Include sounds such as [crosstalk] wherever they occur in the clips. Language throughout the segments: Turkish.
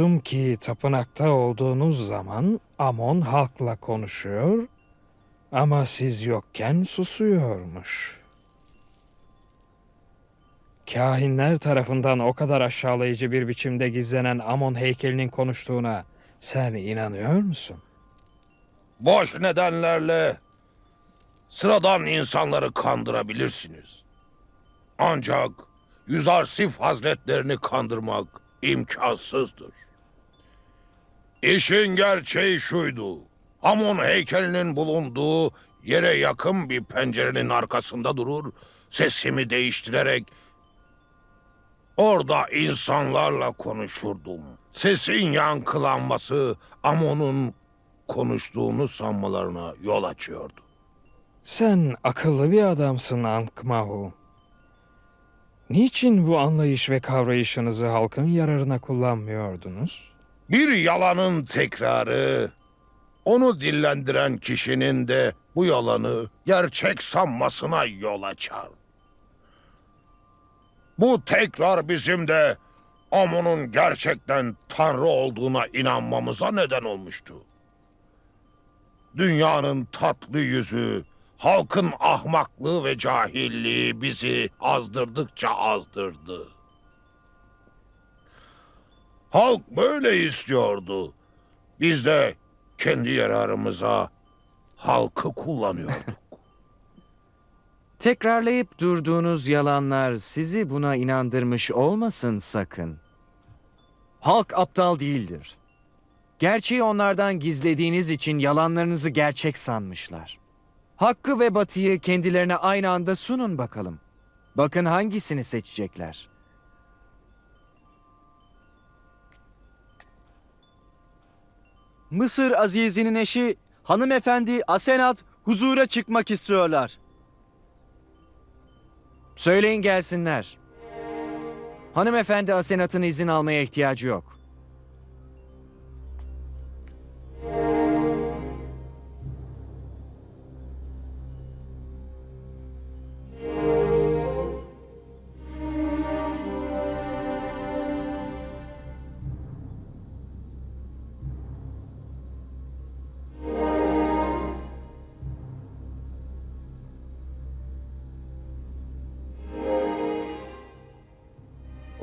Duydum ki tapınakta olduğunuz zaman Amon halkla konuşuyor ama siz yokken susuyormuş. Kahinler tarafından o kadar aşağılayıcı bir biçimde gizlenen Amon heykelinin konuştuğuna sen inanıyor musun? Boş nedenlerle sıradan insanları kandırabilirsiniz. Ancak Yüzarsif Hazretlerini kandırmak imkansızdır. İşin gerçeği şuydu. Amon heykelinin bulunduğu yere yakın bir pencerenin arkasında durur, sesimi değiştirerek orada insanlarla konuşurdum. Sesin yankılanması Amon'un konuştuğunu sanmalarına yol açıyordu. Sen akıllı bir adamsın Ankmahu. Niçin bu anlayış ve kavrayışınızı halkın yararına kullanmıyordunuz? Bir yalanın tekrarı, onu dillendiren kişinin de bu yalanı gerçek sanmasına yol açar. Bu tekrar bizim de Amon'un gerçekten Tanrı olduğuna inanmamıza neden olmuştu. Dünyanın tatlı yüzü, halkın ahmaklığı ve cahilliği bizi azdırdıkça azdırdı. Halk böyle istiyordu. Biz de kendi yararımıza halkı kullanıyorduk. [laughs] Tekrarlayıp durduğunuz yalanlar sizi buna inandırmış olmasın sakın. Halk aptal değildir. Gerçeği onlardan gizlediğiniz için yalanlarınızı gerçek sanmışlar. Hakkı ve batıyı kendilerine aynı anda sunun bakalım. Bakın hangisini seçecekler. Mısır Azizi'nin eşi hanımefendi Asenat huzura çıkmak istiyorlar. Söyleyin gelsinler. Hanımefendi Asenat'ın izin almaya ihtiyacı yok.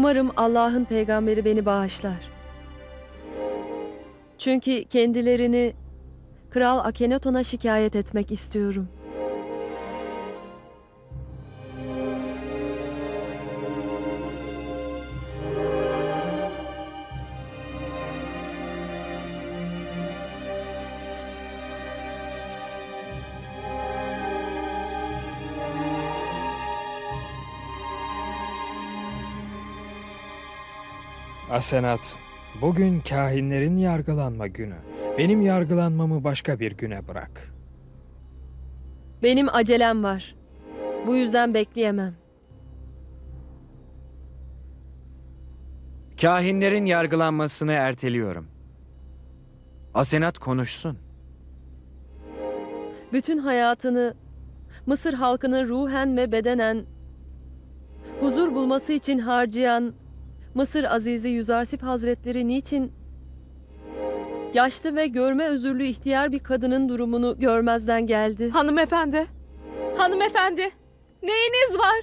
Umarım Allah'ın peygamberi beni bağışlar. Çünkü kendilerini Kral Akhenaton'a şikayet etmek istiyorum. Asenat, bugün kahinlerin yargılanma günü. Benim yargılanmamı başka bir güne bırak. Benim acelem var. Bu yüzden bekleyemem. Kahinlerin yargılanmasını erteliyorum. Asenat konuşsun. Bütün hayatını Mısır halkının ruhen ve bedenen huzur bulması için harcayan Mısır Azizi Yüzarsip Hazretleri niçin yaşlı ve görme özürlü ihtiyar bir kadının durumunu görmezden geldi? Hanımefendi. Hanımefendi. Neyiniz var?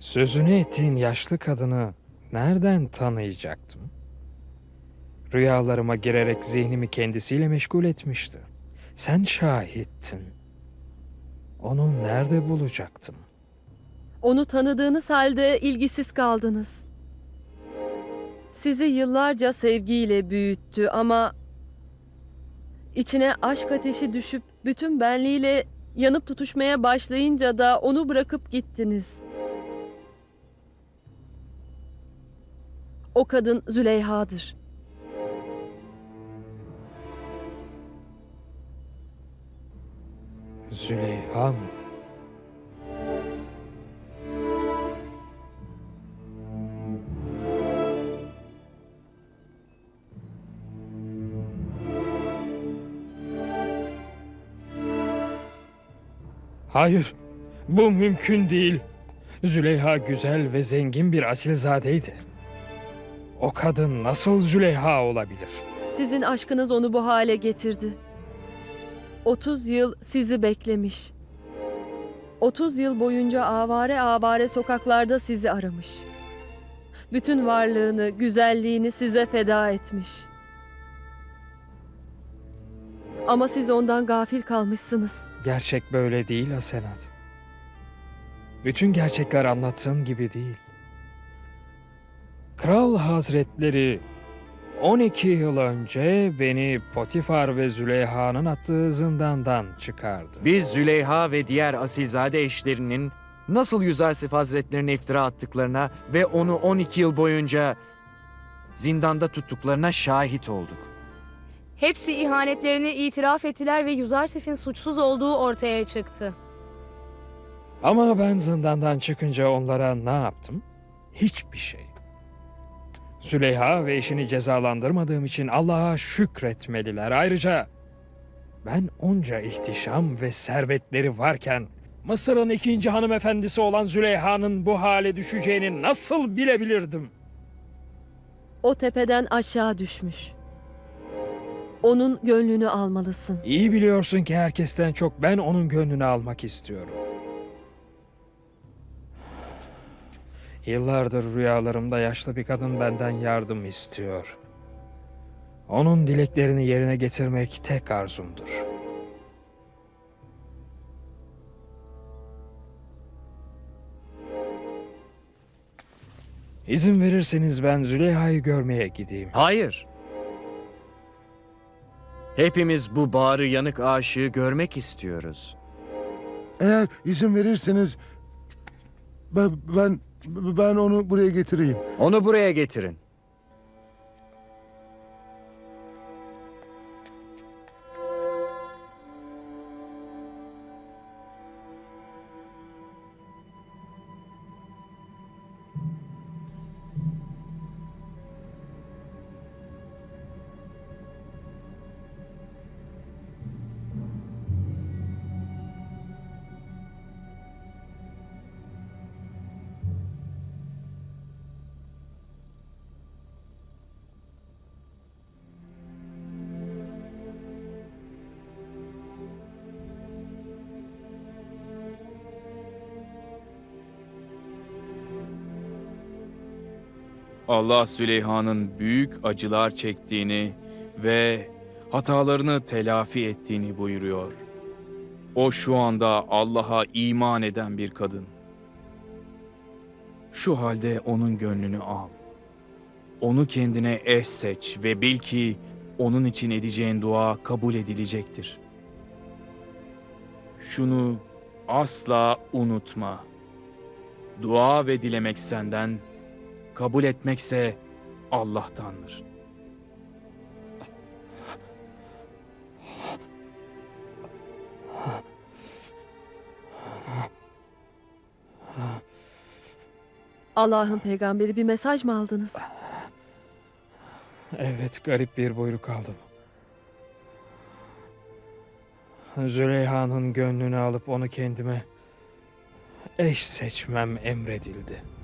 Sözünü ettiğin yaşlı kadını nereden tanıyacaktım? Rüyalarıma girerek zihnimi kendisiyle meşgul etmişti. Sen şahittin. Onu nerede bulacaktım? Onu tanıdığınız halde ilgisiz kaldınız. Sizi yıllarca sevgiyle büyüttü ama içine aşk ateşi düşüp bütün benliğiyle yanıp tutuşmaya başlayınca da onu bırakıp gittiniz. O kadın Züleyha'dır. Züleyha mı? Hayır, bu mümkün değil. Züleyha güzel ve zengin bir asilzadeydi. O kadın nasıl Züleyha olabilir? Sizin aşkınız onu bu hale getirdi. 30 yıl sizi beklemiş. 30 yıl boyunca avare avare sokaklarda sizi aramış. Bütün varlığını, güzelliğini size feda etmiş. Ama siz ondan gafil kalmışsınız. Gerçek böyle değil Asenat. Bütün gerçekler anlattığın gibi değil. Kral Hazretleri 12 yıl önce beni Potifar ve Züleyha'nın attığı zindandan çıkardı. Biz Züleyha ve diğer asilzade eşlerinin nasıl Yüzarsif Hazretlerine iftira attıklarına ve onu 12 yıl boyunca zindanda tuttuklarına şahit olduk. Hepsi ihanetlerini itiraf ettiler ve Yuzarsif'in suçsuz olduğu ortaya çıktı. Ama ben zindandan çıkınca onlara ne yaptım? Hiçbir şey. Züleyha ve eşini cezalandırmadığım için Allah'a şükretmeliler. Ayrıca ben onca ihtişam ve servetleri varken Mısır'ın ikinci hanımefendisi olan Züleyha'nın bu hale düşeceğini nasıl bilebilirdim? O tepeden aşağı düşmüş. Onun gönlünü almalısın. İyi biliyorsun ki herkesten çok ben onun gönlünü almak istiyorum. Yıllardır rüyalarımda yaşlı bir kadın benden yardım istiyor. Onun dileklerini yerine getirmek tek arzumdur. İzin verirseniz ben Züleyha'yı görmeye gideyim. Hayır. Hepimiz bu bağrı yanık aşığı görmek istiyoruz. Eğer izin verirseniz ben ben, ben onu buraya getireyim. Onu buraya getirin. Allah Süleyha'nın büyük acılar çektiğini ve hatalarını telafi ettiğini buyuruyor. O şu anda Allah'a iman eden bir kadın. Şu halde onun gönlünü al. Onu kendine eş seç ve bil ki onun için edeceğin dua kabul edilecektir. Şunu asla unutma. Dua ve dilemek senden, kabul etmekse Allah'tandır. Allah'ın peygamberi bir mesaj mı aldınız? Evet, garip bir buyruk aldım. Züleyha'nın gönlünü alıp onu kendime eş seçmem emredildi.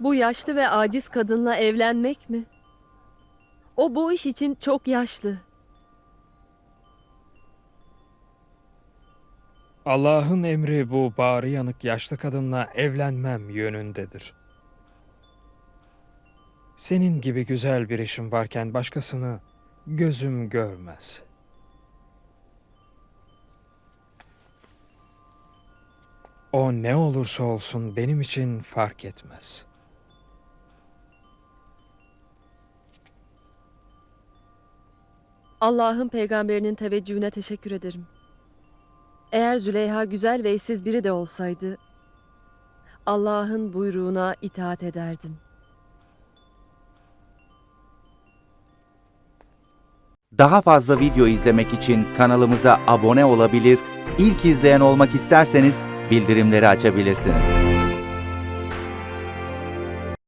Bu yaşlı ve aciz kadınla evlenmek mi? O bu iş için çok yaşlı. Allah'ın emri bu bağrı yanık yaşlı kadınla evlenmem yönündedir. Senin gibi güzel bir işim varken başkasını gözüm görmez. O ne olursa olsun benim için fark etmez. Allah'ın peygamberinin teveccühüne teşekkür ederim. Eğer Züleyha güzel ve eşsiz biri de olsaydı, Allah'ın buyruğuna itaat ederdim. Daha fazla video izlemek için kanalımıza abone olabilir, ilk izleyen olmak isterseniz bildirimleri açabilirsiniz.